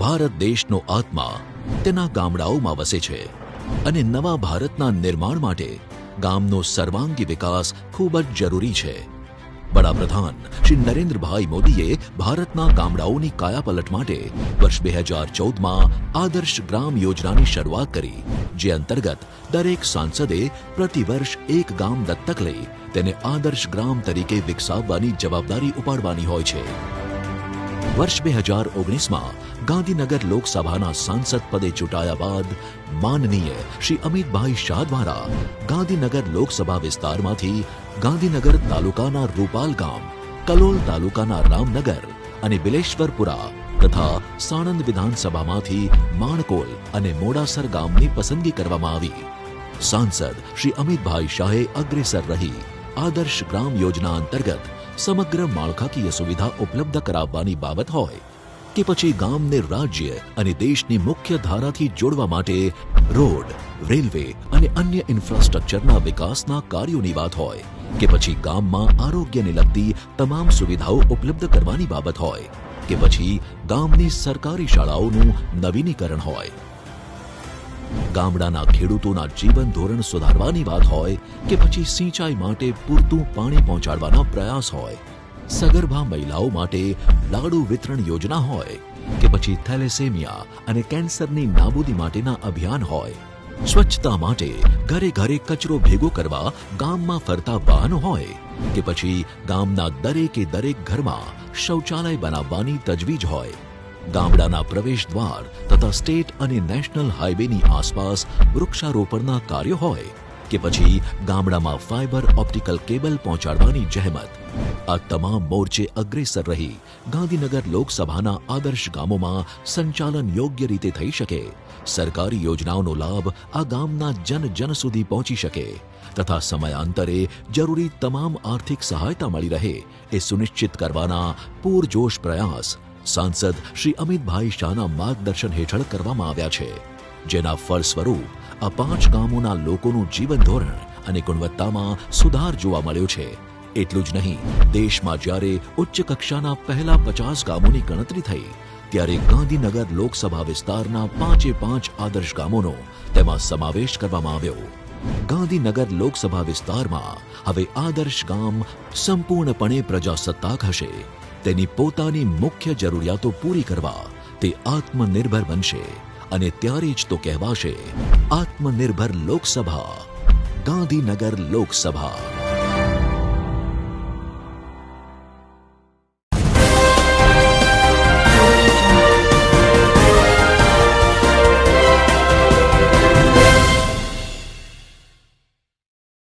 ભારત દેશનો આત્મા તેના ગામડાઓમાં વસે છે અને નવા ભારતના નિર્માણ માટે ગામનો સર્વાંગી વિકાસ ખૂબ જ જરૂરી છે. વડાપ્રધાન શ્રી નરેન્દ્રભાઈ મોદીએ ભારતના ગામડાઓની કાયાપલટ માટે વર્ષ બે હજાર ચૌદમાં આદર્શ ગ્રામ યોજનાની શરૂઆત કરી, જે અંતર્ગત દરેક સાંસદે પ્રતિવર્ષ એક ગામ દત્તક લઈ તેને આદર્શ ગ્રામ તરીકે વિકસાવવાની જવાબદારી ઉપાડવાની હોય છે. વર્ષ બે હજાર ઓગણીસમાં ગાંધીનગર લોકસભાના સાંસદ પદે ચૂંટાયા બાદ માનનીય શ્રી અમિતભાઈ શાહ દ્વારા ગાંધીનગર લોકસભા વિસ્તારમાંથી ગાંધીનગર તાલુકાના રૂપાલ ગામ, કલોલ તાલુકાના રામનગર અને બિલેશ્વરપુરા તથા સાણંદ વિધાનસભામાંથી માણકોલ અને મોડાસર ગામની પસંદગી કરવામાં આવી. સાંસદ શ્રી અમિતભાઈ શાહે અગ્રેસર રહી આદર્શ ગ્રામ યોજના અંતર્ગત સમગ્ર માળખાકીય સુવિધા ઉપલબ્ધ કરાવવાની બાબત હોય કે પછી ગામને રાજ્ય અને દેશની મુખ્ય ધારાથી જોડવા માટે રોડ, રેલવે અને અન્ય ઇન્ફ્રાસ્ટ્રક્ચરના વિકાસના કાર્યોની વાત હોય કે પછી ગામમાં આરોગ્યને લગતી તમામ સુવિધાઓ ઉપલબ્ધ કરવાની બાબત હોય કે પછી ગામની સરકારી શાળાઓનું નવીનીકરણ હોય. ગામડાના ખેડૂતોના જીવન ધોરણ સુધારવાની વાત હોય કે પછી સિંચાઈ માટે પૂરતું પાણી પહોંચાડવાનો પ્રયાસ હોય, સગર્ભા મહિલાઓ માટે લાડુ વિતરણ યોજના હોય, કે પછી થેલેસેમિયા અને કેન્સરની નાબૂદી માટેના અભિયાન હોય, સ્વચ્છતા માટે ઘરે ઘરે કચરો ભેગો કરવા ગામમાં ફરતા વાહનો હોય, કે પછી ગામના દરેકે દરેક ઘરમાં શૌચાલય બનાવવાની તજવીજ હોય. ગામડાના પ્રવેશ દ્વાર તથા સ્ટેટ અને નેશનલ હાઈવેની આસપાસ વૃક્ષારોપણના કાર્યો હોય કે પછી ગામડામાં ફાઇબર ઓપ્ટિકલ કેબલ પહોંચાડવાની જહેમત. આ તમામ મોરચે અગ્રેસર રહી ગાંધીનગર લોકસભાના આદર્શ ગામોમાં સંચાલન યોગ્ય રીતે થઈ શકે. સરકારી યોજનાઓનો લાભ આ ગામના જન જન સુધી પહોંચી શકે તથા સમયાંતરે જરૂરી તમામ આર્થિક સહાયતા મળી રહે એ સુનિશ્ચિત કરવાના પૂરજોશ પ્રયાસ સાંસદ શ્રી અમિતભાઈ શાહના માર્ગદર્શન હેઠળ કરવામાં આવ્યા છે, જેના ફળ સ્વરૂપ આ પાંચ ગામોના લોકોનું જીવન ધોરણ અને ગુણવત્તામાં સુધાર જોવા મળ્યો છે. એટલું જ નહીં, દેશમાં જ્યારે ઉચ્ચ કક્ષાના પહેલા પચાસ ગામોની ગણતરી થઈ, ત્યારે ગાંધીનગર લોકસભા વિસ્તારના પાંચે પાંચ આદર્શ ગામોનો તેમાં સમાવેશ કરવામાં આવ્યો. ગાંધીનગર લોકસભા વિસ્તારમાં હવે આદર્શ ગામ સંપૂર્ણપણે પ્રજાસત્તાક હશે. તેની પોતાની મુખ્ય જરૂરિયાતો પૂરી કરવા તે આત્મનિર્ભર બનશે અને ત્યારે જ તો કહેવાશે, આત્મનિર્ભર લોકસભા, ગાંધીનગર લોકસભા.